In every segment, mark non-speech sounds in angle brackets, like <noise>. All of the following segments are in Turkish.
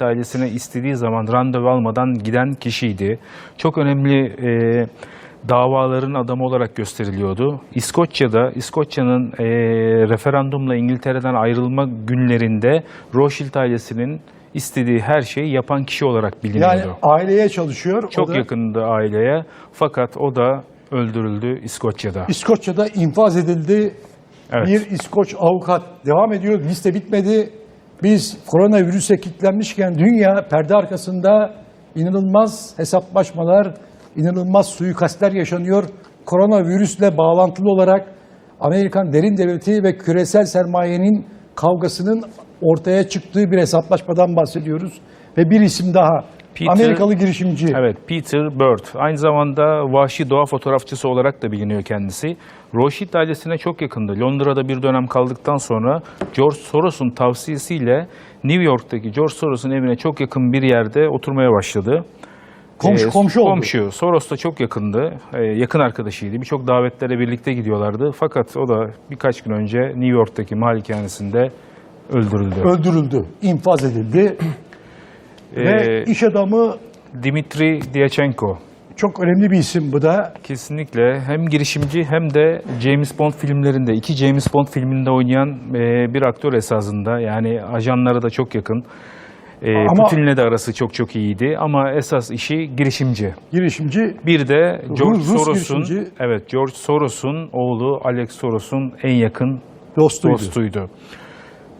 ailesine istediği zaman randevu almadan giden kişiydi. Çok önemli e, davaların adamı olarak gösteriliyordu. İskoçya'da, İskoçya'nın e, referandumla İngiltere'den ayrılma günlerinde Rothschild ailesinin istediği her şeyi yapan kişi olarak biliniyordu. Yani aileye çalışıyor. o Çok da yakındı aileye fakat o da öldürüldü İskoçya'da. İskoçya'da infaz edildi. Evet. Bir İskoç avukat devam ediyor. Liste bitmedi. Biz koronavirüse kilitlenmişken dünya perde arkasında inanılmaz hesaplaşmalar, inanılmaz suikastler yaşanıyor. Koronavirüsle bağlantılı olarak Amerikan derin devleti ve küresel sermayenin kavgasının ortaya çıktığı bir hesaplaşmadan bahsediyoruz. Ve bir isim daha. Peter- Amerikalı girişimci. Evet, Peter Bird. Aynı zamanda vahşi doğa fotoğrafçısı olarak da biliniyor kendisi. Rothschild ailesine çok yakındı. Londra'da bir dönem kaldıktan sonra George Soros'un tavsiyesiyle New York'taki George Soros'un evine çok yakın bir yerde oturmaya başladı. Komşu Ee, komşu oldu. Komşu. Soros da çok yakındı. Ee, yakın arkadaşıydı. Birçok davetlere birlikte gidiyorlardı. Fakat o da birkaç gün önce New York'taki malikanesinde öldürüldü. Öldürüldü, infaz edildi. Ve Ee, iş adamı Dimitri Dyachenko. çok önemli bir isim bu da. Kesinlikle hem girişimci hem de James Bond filmlerinde, iki James Bond filminde oynayan e, bir aktör esasında. Yani ajanlara da çok yakın. E, Ama- Putin'le de arası çok çok iyiydi ama esas işi girişimci. Girişimci Bir de George Rus Soros'un, girişimci. evet George Soros'un oğlu Alex Soros'un en yakın dostuydu. dostuydu.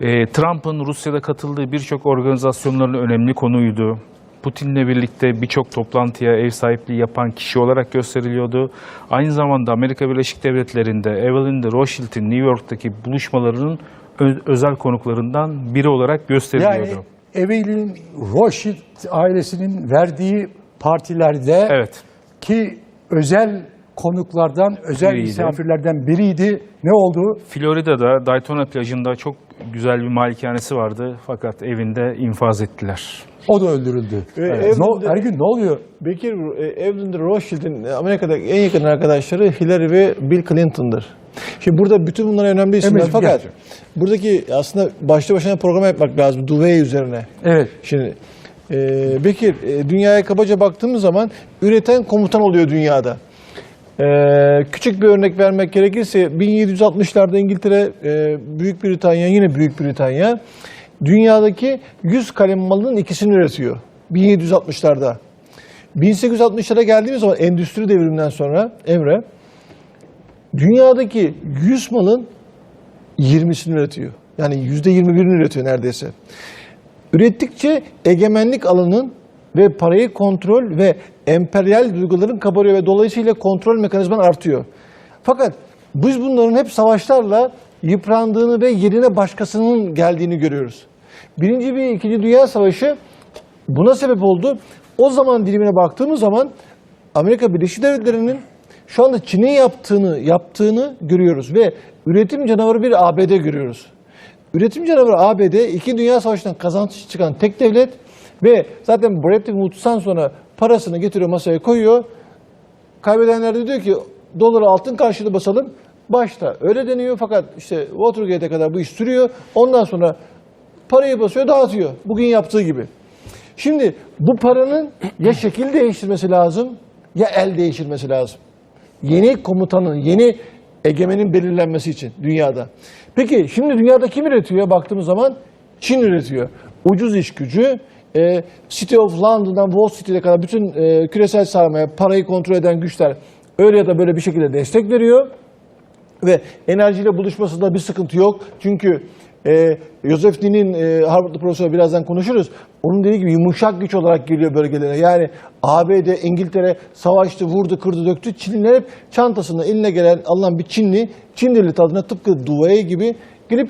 E, Trump'ın Rusya'da katıldığı birçok organizasyonların önemli konuydu. Putin'le birlikte birçok toplantıya ev sahipliği yapan kişi olarak gösteriliyordu. Aynı zamanda Amerika Birleşik Devletleri'nde Evelyn de Rothschild'in New York'taki buluşmalarının özel konuklarından biri olarak gösteriliyordu. Yani Evelyn Rothschild ailesinin verdiği partilerde evet. ki özel konuklardan, özel Biriydi. misafirlerden biriydi. Ne oldu? Florida'da Daytona plajında çok güzel bir malikanesi vardı fakat evinde infaz ettiler. O da öldürüldü. Ve Evet. Ne, Evelyn de- Ergün ne oluyor? Bekir e, Evelyn de Rothschild'in Amerika'da en yakın arkadaşları Hillary ve Bill Clinton'dır. Şimdi burada bütün bunlar önemli isimler Emre'cim, fakat gel. buradaki aslında başlı başına program yapmak lazım Duvey üzerine. Evet. Şimdi e, Bekir e, dünyaya kabaca baktığımız zaman üreten komutan oluyor dünyada. E, küçük bir örnek vermek gerekirse 1760'larda İngiltere, e, Büyük Britanya, yine Büyük Britanya dünyadaki 100 kalem malının ikisini üretiyor. 1760'larda. 1860'lara geldiğimiz zaman endüstri devriminden sonra Emre dünyadaki 100 malın 20'sini üretiyor. Yani %21'ini üretiyor neredeyse. Ürettikçe egemenlik alanın ve parayı kontrol ve emperyal duyguların kabarıyor ve dolayısıyla kontrol mekanizman artıyor. Fakat biz bunların hep savaşlarla yıprandığını ve yerine başkasının geldiğini görüyoruz. Birinci ve ikinci Dünya Savaşı buna sebep oldu. O zaman dilimine baktığımız zaman Amerika Birleşik Devletleri'nin şu anda Çin'in yaptığını yaptığını görüyoruz ve üretim canavarı bir ABD görüyoruz. Üretim canavarı ABD, iki Dünya Savaşı'ndan kazanç çıkan tek devlet ve zaten Bretton Woods'tan sonra parasını getiriyor masaya koyuyor. Kaybedenler de diyor ki doları altın karşılığı basalım. Başta öyle deniyor fakat işte Watergate'e kadar bu iş sürüyor. Ondan sonra parayı basıyor dağıtıyor. Bugün yaptığı gibi. Şimdi bu paranın ya şekil değiştirmesi lazım ya el değiştirmesi lazım. Yeni komutanın, yeni egemenin belirlenmesi için dünyada. Peki şimdi dünyada kim üretiyor baktığımız zaman? Çin üretiyor. Ucuz iş gücü, e, City of London'dan Wall Street'e kadar bütün e, küresel sermaye, parayı kontrol eden güçler öyle ya da böyle bir şekilde destek veriyor. Ve enerjiyle buluşmasında bir sıkıntı yok. Çünkü e, Joseph Dean'in e, Harvard'lı profesörü birazdan konuşuruz. Onun dediği gibi yumuşak güç olarak geliyor bölgelere. Yani ABD, İngiltere savaştı, vurdu, kırdı, döktü. Çinliler hep çantasında eline gelen alınan bir Çinli, Çin devleti adına tıpkı Duvay gibi girip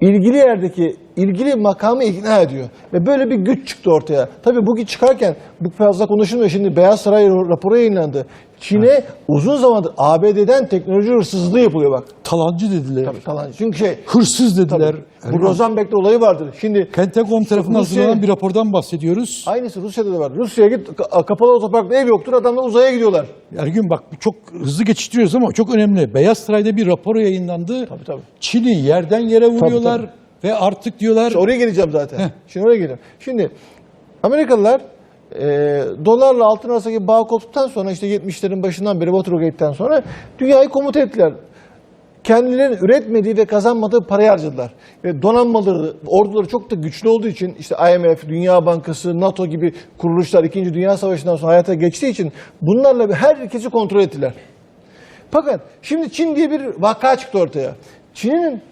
ilgili yerdeki ilgili makamı ikna ediyor. Ve böyle bir güç çıktı ortaya. Tabii bu güç çıkarken bu fazla konuşulmuyor. Şimdi Beyaz Saray raporu yayınlandı. Çin'e uzun zamandır ABD'den teknoloji hırsızlığı yapılıyor bak. Talancı dediler. Tabii falan. Çünkü şey Hırsız dediler. bu Rosenberg'de olayı vardır. Şimdi Pentagon tarafından hazırlanan bir rapordan bahsediyoruz. aynısı Rusya'da da var. Rusya'ya git ka- kapalı otoparkta ev yoktur adamlar uzaya gidiyorlar. Ergün bak çok hızlı geçiştiriyoruz ama çok önemli. Beyaz Saray'da bir rapor yayınlandı. Tabii tabii. Çin'i yerden yere vuruyorlar tabii. Ve artık diyorlar İşte oraya geleceğim zaten. Şimdi oraya geleceğim. Şimdi Amerikalılar e, dolarla altın arasındaki bağ koptuktan sonra işte 70'lerin başından beri Watergate'den sonra dünyayı komuta ettiler. Kendilerinin üretmediği ve kazanmadığı parayı harcadılar. Ve donanmaları, orduları çok da güçlü olduğu için işte IMF, Dünya Bankası, NATO gibi kuruluşlar 2. Dünya Savaşı'ndan sonra hayata geçtiği için bunlarla herkesi kontrol ettiler. Fakat şimdi Çin diye bir vaka çıktı ortaya. Çin'in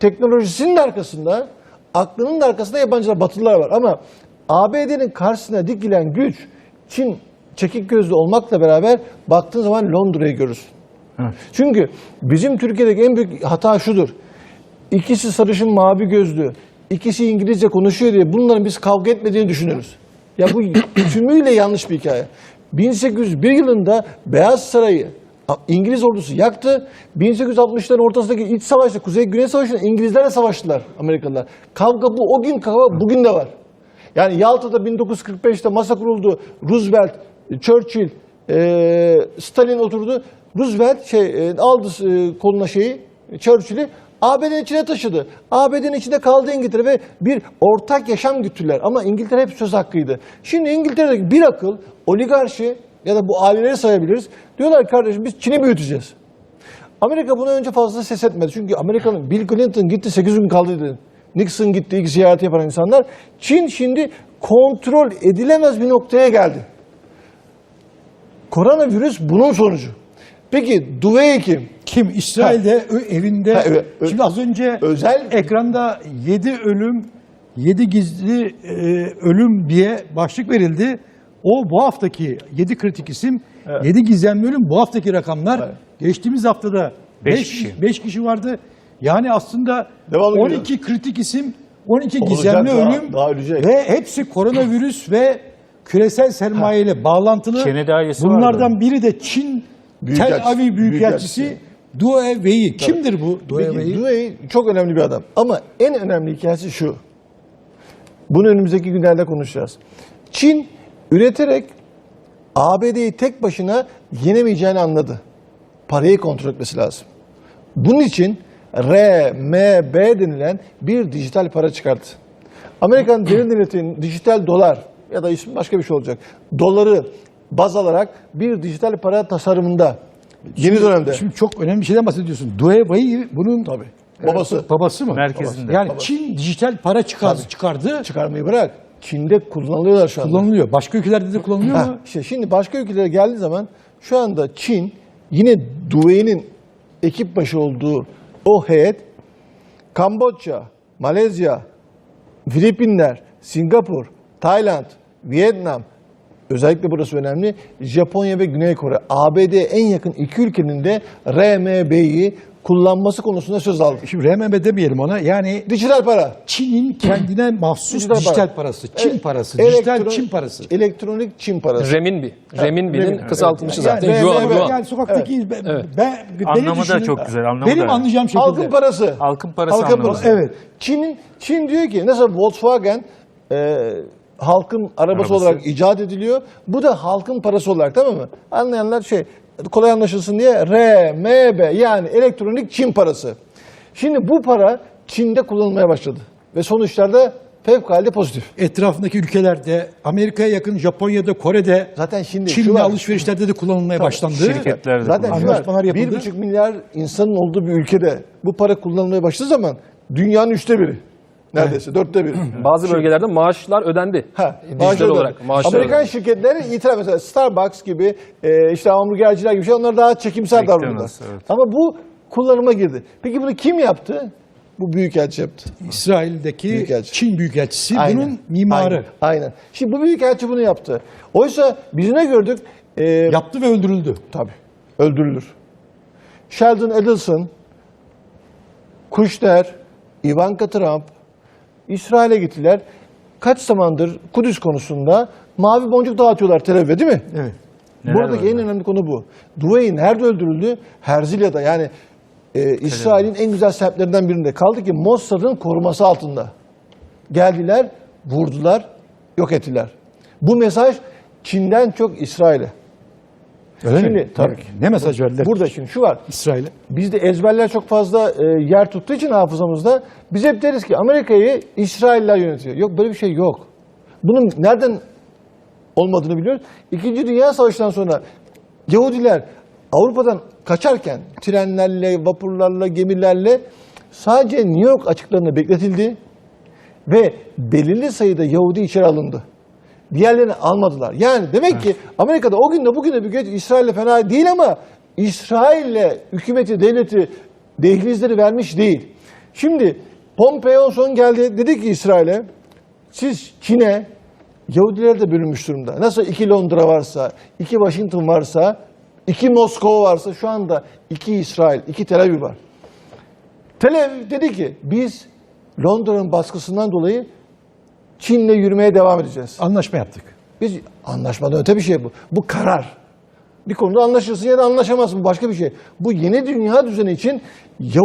teknolojisinin de arkasında, aklının da arkasında yabancılar, batılılar var. Ama ABD'nin karşısına dikilen güç, Çin çekik gözlü olmakla beraber baktığın zaman Londra'yı görürsün. Evet. Çünkü bizim Türkiye'deki en büyük hata şudur. İkisi sarışın mavi gözlü, ikisi İngilizce konuşuyor diye bunların biz kavga etmediğini düşünürüz. Ya bu <coughs> tümüyle yanlış bir hikaye. 1801 yılında Beyaz Sarayı İngiliz ordusu yaktı. 1860'ların ortasındaki iç savaşta, Kuzey-Güney Savaşı'nda İngilizlerle savaştılar Amerikalılar. Kavga bu. O gün kavga bugün de var. Yani Yalta'da 1945'te masa kuruldu. Roosevelt, Churchill, e, Stalin oturdu. Roosevelt şey e, aldı e, koluna şeyi, Churchill'i ABD'nin içine taşıdı. ABD'nin içinde kaldı İngiltere ve bir ortak yaşam güttüler. Ama İngiltere hep söz hakkıydı. Şimdi İngiltere'deki bir akıl, oligarşi ya da bu aileleri sayabiliriz. Diyorlar kardeşim biz Çin'i büyüteceğiz. Amerika buna önce fazla ses etmedi. Çünkü Amerika'nın Bill Clinton gitti 8 gün kaldı dedi. Nixon gitti ilk ziyareti yapan insanlar. Çin şimdi kontrol edilemez bir noktaya geldi. Koronavirüs bunun sonucu. Peki Duvey kim? Kim? İsrail'de ö- evinde. Ha, evet. Ö- Şimdi az önce Özel- ekranda 7 ölüm, 7 gizli e, ölüm diye başlık verildi. O bu haftaki 7 kritik isim, 7 gizemli ölüm bu haftaki rakamlar. Evet. Geçtiğimiz haftada Beş 5 kişi. kişi. kişi vardı. Yani aslında Devamlı 12 kritik isim, 12 Olacak gizemli daha- ölüm daha ölecek. ve hepsi koronavirüs ve küresel sermaye ile bağlantılı. Bunlardan vardı. biri de Çin Büyükelçisi. Tel Aviv Büyükelçisi Büyükelçisi. Due Wei. Kimdir bu Due Wei? Duvey çok önemli bir adam. Ama en önemli hikayesi şu. Bunu önümüzdeki günlerde konuşacağız. Çin üreterek ABD'yi tek başına yenemeyeceğini anladı. Parayı kontrol etmesi lazım. Bunun için RMB denilen bir dijital para çıkarttı. Amerikan <clears throat> derin devletinin dijital dolar ya da ismi başka bir şey olacak. Doları baz alarak bir dijital para tasarımında yeni dönemde Şimdi çok önemli bir şeyden bahsediyorsun. Due Wei bunun tabii babası babası mı? Merkezinde. Yani Çin dijital para çıkardı, çıkardı çıkarmayı bırak. Çin'de kullanılıyorlar şu anda. kullanılıyor. Başka ülkelerde de kullanılıyor mu? işte şimdi başka ülkelere geldiği zaman şu anda Çin yine Duvey'nin ekip başı olduğu o heyet Kamboçya, Malezya, Filipinler, Singapur, Tayland, Vietnam, özellikle burası önemli, Japonya ve Güney Kore, ABD'ye en yakın iki ülkenin de RMB'yi kullanması konusunda söz aldı. Şimdi RMB demeyelim ona. Yani Dijital para. Çin'in kendine mahsus Dijital dijital, para. parası. Çin Evet, parası. Dijital Çin parası. Elektronik Çin parası. Renminbi. Renminbi'nin renminbi. kısaltılmışı Yani, zaten. yani- Yuan, yuan. yani sokaktaki ben, Evet. ben, beni Anlamı da düşünün. çok güzel, anlamı Benim da. anlayacağım şekilde. Halkın parası. Halkın parası Halkın parası. Evet. Çin, Çin diyor ki mesela Volkswagen e, halkın arabası, Arabası. olarak icat ediliyor. Bu da halkın parası olarak tamam mı? Anlayanlar şey kolay anlaşılsın diye RMB yani elektronik Çin parası. Şimdi bu para Çin'de kullanılmaya başladı. Ve sonuçlarda fevkalade pozitif. Etrafındaki ülkelerde, Amerika'ya yakın Japonya'da, Kore'de, Zaten şimdi var. alışverişlerde de kullanılmaya başlandı. Şirketler de Zaten şu var. Anlaşmalar yapıldı. Bir buçuk milyar insanın olduğu bir ülkede bu para kullanılmaya başladığı zaman dünyanın üçte biri. Neredeyse dörtte biri. <clears throat> Bazı bölgelerde maaşlar ödendi. Ha, Dijital da- olarak. Maaşlar Amerikan ödendi. şirketleri itiraf mesela Starbucks gibi e, işte hamburgerciler gibi şey onlar daha çekimsel McDonald's, davranıyorlar. evet. Ama bu kullanıma girdi. Peki bunu kim yaptı? Bu büyükelçi yaptı. İsrail'deki Büyükelçi. Çin Büyükelçisi Aynen. bunun mimarı. Aynen. Aynen. Şimdi bu büyükelçi bunu yaptı. Oysa biz ne gördük? E, Yaptı ve öldürüldü. Tabii. Öldürülür. Sheldon Adelson, Kushner, Ivanka Trump İsrail'e gittiler. Kaç zamandır Kudüs konusunda mavi boncuk dağıtıyorlar Tel Aviv'e değil mi? Evet. Neler Buradaki en önemli konu bu. Duvey'in nerede öldürüldü? Herzilya'da yani e, İsrail'in en güzel semtlerinden birinde. Kaldı ki Mossad'ın koruması altında. Geldiler, vurdular, yok ettiler. Bu mesaj Çin'den çok İsrail'e. Öyle Şimdi, mi? tabii Ne- ki. Ne mesaj verdiler? Burada şimdi şu var. İsrail'e. Bizde ezberler çok fazla e, yer tuttuğu için hafızamızda biz hep deriz ki Amerika'yı İsrailler yönetiyor. Yok böyle bir şey yok. bunun nereden olmadığını biliyoruz. İkinci Dünya Savaşı'ndan sonra Yahudiler Avrupa'dan kaçarken trenlerle, vapurlarla, gemilerle sadece New York açıklarında bekletildi ve belirli sayıda Yahudi içeri alındı. Diğerlerini almadılar. Yani demek ki Amerika'da o günde bugüne bir geç İsrail'le fena değil ama İsrail'le hükümeti, devleti dehlizleri vermiş değil. Şimdi Pompeo son geldi dedi ki İsrail'e siz Çin'e Yahudiler de bölünmüş durumda. Nasıl iki Londra varsa, iki Washington varsa, iki Moskova varsa şu anda iki İsrail, iki Tel Aviv var. Tel Aviv dedi ki biz Londra'nın baskısından dolayı Çin'le yürümeye devam edeceğiz. Anlaşma yaptık. Biz anlaşmadan öte bir şey bu. Bu karar. Bir konuda anlaşırsın ya da anlaşamazsın. Bu başka bir şey. Bu yeni dünya düzeni için